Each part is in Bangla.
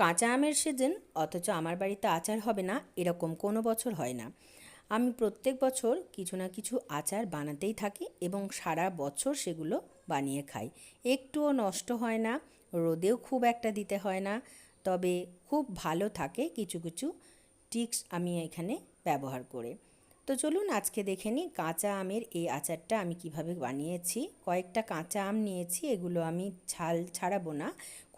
কাঁচা আমের সিজন, অথচ আমার বাড়িতে আচার হবে না, এরকম কোনো বছর হয় না। আমি প্রত্যেক বছর কিছু না কিছু আচার বানাতেই থাকি এবং সারা বছর সেগুলো বানিয়ে খাই। একটুও নষ্ট হয় না, রোদেও খুব একটা দিতে হয় না, তবে খুব ভালো থাকে কিছু কিছু টিক্স আমি এখানে ব্যবহার করে। তো চলুন আজকে দেখে নিই কাঁচা আমের এই আচারটা আমি কীভাবে বানিয়েছি। কয়েকটা কাঁচা আম নিয়েছি, এগুলো আমি ছাল ছাড়াবো না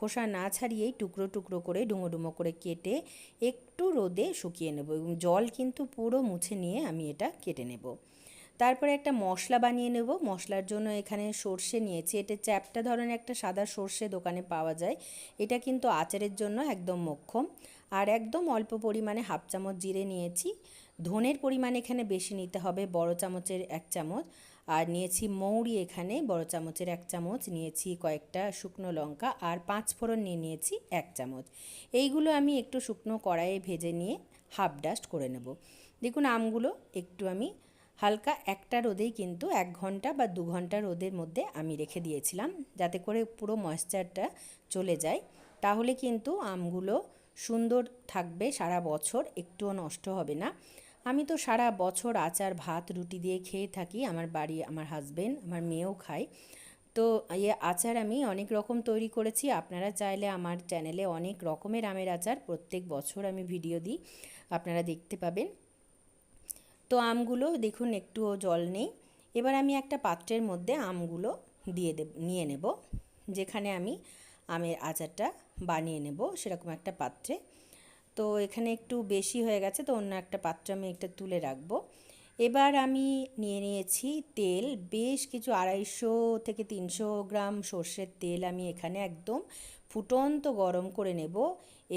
খোসা না ছাড়িয়েই টুকরো টুকরো করে ডুমো ডুমো করে কেটে একটু রোদে শুকিয়ে নেব এবং জল কিন্তু পুরো মুছে নিয়ে আমি এটা কেটে নেব। তারপরে একটা মশলা বানিয়ে নেব। মশলার জন্য এখানে সর্ষে নিয়েছি। এটা চ্যাপটা ধরনের একটা সাদা সর্ষে দোকানে পাওয়া যায়। এটা কিন্তু আচারের জন্য একদম মোক্ষম। আর একদম অল্প পরিমাণে হাফ চামচ জিরে নিয়েছি। ধনের পরিমাণ এখানে বেশি নিতে হবে। বড় চামচের এক চামচ। আর নিয়েছি মৌরি এখানে, বড় চামচের এক চামচ, নিয়েছি কয়েকটা শুকনো লঙ্কা আর পাঁচ ফোড়ন নিয়ে নিয়েছি এক চামচ। এইগুলো আমি একটু শুকনো কড়াইয়ে ভেজে নিয়ে হাফ ডাস্ট করে নেব। দেখুন আমগুলো একটু আমি হালকা একটা রোদেই কিন্তু এক ঘণ্টা বা দু ঘণ্টা রোদের মধ্যে আমি রেখে দিয়েছিলাম, যাতে করে পুরো ময়েশ্চারটা চলে যায়। তাহলে কিন্তু আমগুলো সুন্দর থাকবে সারা বছর, একটুও নষ্ট হবে না। আমি তো সারা বছর আচার, ভাত, রুটি দিয়ে খেয়ে থাকি আমার বাড়ি, আমার হাজবেন্ড আমার মেয়েও খায়। তো এ আচার আমি অনেক রকম তৈরি করেছি। আপনারা চাইলে আমার চ্যানেলে অনেক রকমের আমের আচার, প্রত্যেক বছর আমি ভিডিও দিই। আপনারা দেখতে পাবেন। তো আমগুলো দেখুন, একটুও জল নেই। এবার আমি একটা পাত্রের মধ্যে আমগুলো দিয়ে দেব, নিয়ে নেব। যেখানে আমি আমের আচারটা বানিয়ে নেব, সেরকম একটা পাত্রে। তো এখানে একটু বেশি হয়ে গেছে, তো অন্য একটা পাত্রে আমি একটা তুলে রাখব। এবার আমি নিয়ে নিয়েছি তেল, বেশ কিছু আড়াইশো থেকে তিনশো গ্রাম সর্ষের তেল আমি এখানে একদম ফুটন্ত গরম করে নেব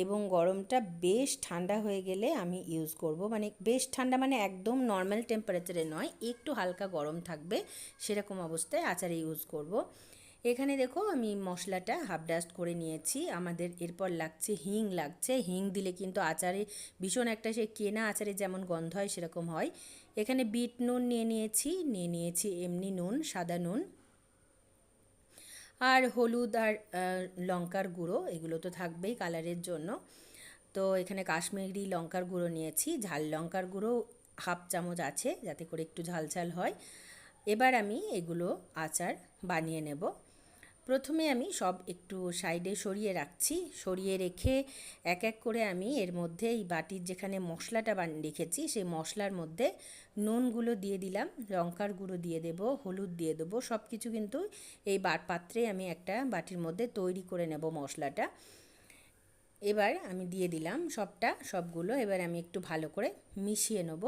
এবং গরমটা বেশ ঠান্ডা হয়ে গেলে আমি ইউজ করব। মানে বেশ ঠান্ডা মানে একদম নর্মাল টেম্পারেচারে নয়, একটু হালকা গরম থাকবে সেরকম অবস্থায় আচারে ইউজ করব। এখানে দেখো আমি মশলাটা হাফ ডাস্ট করে নিয়েছি। আমাদের এরপর লাগছে হিং লাগছে হিং দিলে কিন্তু আচারে ভীষণ একটা সে কেনা আচারে যেমন গন্ধ হয় সেরকম হয়। এখানে বিট নুন নিয়ে নিয়েছি নিয়ে নিয়েছি এমনি নুন, সাদা নুন। আর হলুদ আর লঙ্কার গুঁড়ো, এগুলো তো থাকবেই কালারের জন্য। তো এখানে কাশ্মীরি লঙ্কার গুঁড়ো নিয়েছি, ঝাল লঙ্কার গুঁড়ো হাফ চামচ আছে যাতে করে একটু ঝাল ঝাল হয়। এবার আমি এগুলো আচার বানিয়ে নেব। প্রথমে আমি সব একটু সাইডে সরিয়ে রাখছি। সরিয়ে রেখে এক এক করে আমি এর মধ্যে এই বাটির যেখানে মশলাটা বান, রেখেছি, সেই মশলার মধ্যে নুনগুলো দিয়ে দিলাম, লঙ্কার গুঁড়ো দিয়ে দেব, হলুদ দিয়ে দেবো সব কিছু কিন্তু এই বার পাত্রে আমি একটা বাটির মধ্যে তৈরি করে নেব মশলাটা। এবার আমি দিয়ে দিলাম সবটা, সবগুলো, এবার আমি একটু ভালো করে মিশিয়ে নেব।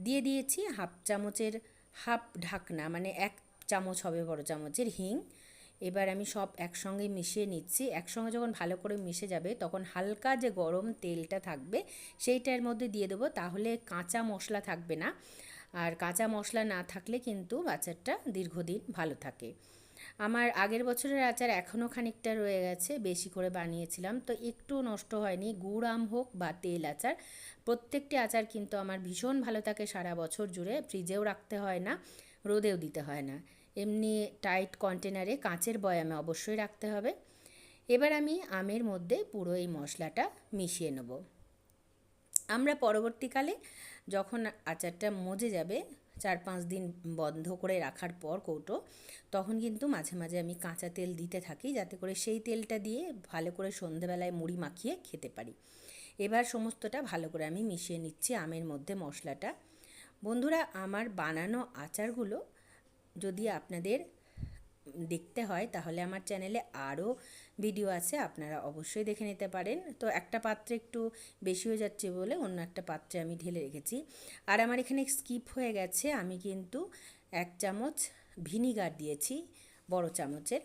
দিয়ে দিয়েছি হাফ চামচের হাফ ঢাকনা মানে এক চামচ হবে বড় চামচের হিং এবার আমি সব একসঙ্গে মিশিয়ে নিচ্ছি। একসঙ্গে যখন ভালো করে মিশে যাবে, তখন হালকা যে গরম তেলটা থাকবে, সেইটার মধ্যে দিয়ে দেবো। তাহলে কাঁচা মশলা থাকবে না। আর কাঁচা মশলা না থাকলে কিন্তু আচারটা দীর্ঘদিন ভালো থাকে। আমার আগের বছরের আচার এখনও খানিকটা রয়ে গেছে, বেশি করে বানিয়েছিলাম। তো একটু নষ্ট হয়নি, গুড় আম হোক বা তেল আচার। প্রত্যেকটি আচার কিন্তু আমার ভীষণ ভালো থাকে, সারা বছর জুড়ে। ফ্রিজেও রাখতে হয় না, রোদেও দিতে হয় না। এমনি টাইট কন্টেনারে কাঁচের বয়ামে অবশ্যই রাখতে হবে। এবার আমি আমের মধ্যে পুরো এই মশলাটা মিশিয়ে নেব। আমরা পরবর্তীকালে যখন আচারটা মজে যাবে চার পাঁচ দিন বন্ধ করে রাখার পর কৌটো, তখন কিন্তু মাঝে মাঝে আমি কাঁচা তেল দিতে থাকি যাতে করে সেই তেলটা দিয়ে ভালো করে সন্ধেবেলায় মুড়ি মাখিয়ে খেতে পারি। এবার সমস্তটা ভালো করে আমি মিশিয়ে নিচ্ছি আমের মধ্যে মশলাটা। বন্ধুরা, আমার বানানো আচারগুলো যদি আপনাদের দেখতে হয়, তাহলে আমার চ্যানেলে আরও ভিডিও আছে, আপনারা অবশ্যই দেখে নিতে পারেন। তো একটা পাত্রে একটু বেশি হয়ে যাচ্ছে বলে অন্য একটা পাত্রে আমি ঢেলে রেখেছি। আর আমার এখানে স্কিপ হয়ে গেছে, আমি কিন্তু এক চামচ ভিনিগার দিয়েছি, বড় চামচের।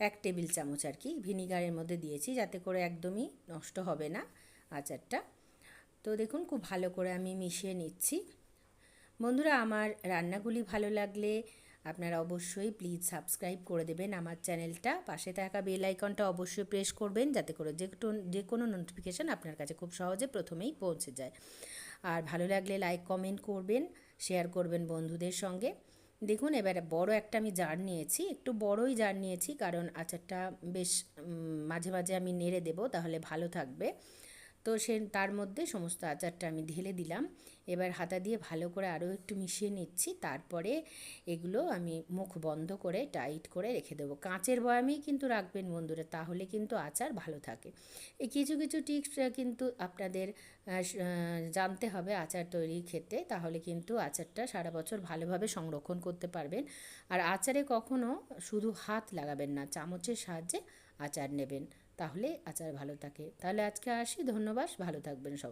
এক টেবিল চামচ আর কি ভিনিগারের মধ্যে দিয়েছি, যাতে করে একদমই নষ্ট হবে না আচারটা। তো দেখুন, খুব ভালো করে আমি মিশিয়ে নিচ্ছি। বন্ধুরা, আমার রান্নাগুলি ভালো লাগলে আপনারা অবশ্যই প্লিজ সাবস্ক্রাইব করে দেবেন। আমার চ্যানেলটা, পাশে থাকা বেল আইকনটা অবশ্যই প্রেস করবেন যাতে করে যে যে কোনো নোটিফিকেশান আপনার কাছে খুব সহজে প্রথমেই পৌঁছে যায়। আর ভালো লাগলে লাইক কমেন্ট করবেন শেয়ার করবেন বন্ধুদের সঙ্গে। দেখুন, এবার বড় একটা আমি জার নিয়েছি, একটু বড়ই জার নিয়েছি, কারণ আচারটা বেশ মাঝে মাঝে আমি নেড়ে দেবো, তাহলে ভালো থাকবে। তো সে তার মধ্যে সমস্ত আচারটা আমি ঢেলে দিলাম। এবার হাতা দিয়ে ভালো করে আরও একটু মিশিয়ে নিচ্ছি। তারপরে এগুলো আমি মুখ বন্ধ করে টাইট করে রেখে দেবো। কাঁচের বয়ামেই কিন্তু রাখবেন বন্ধুরা, তাহলে কিন্তু আচার ভালো থাকে। এই কিছু কিছু টিপস কিন্তু আপনাদের জানতে হবে আচার তৈরির ক্ষেত্রে। তাহলে কিন্তু আচারটা সারা বছর ভালোভাবে সংরক্ষণ করতে পারবেন। আর আচারে কখনো শুধু হাত লাগাবেন না, চামচের সাহায্যে আচার নেবেন। তাহলে আচার ভালো থাকে। তাহলে আজকে আসি ধন্যবাদ ভালো থাকবেন সবাই।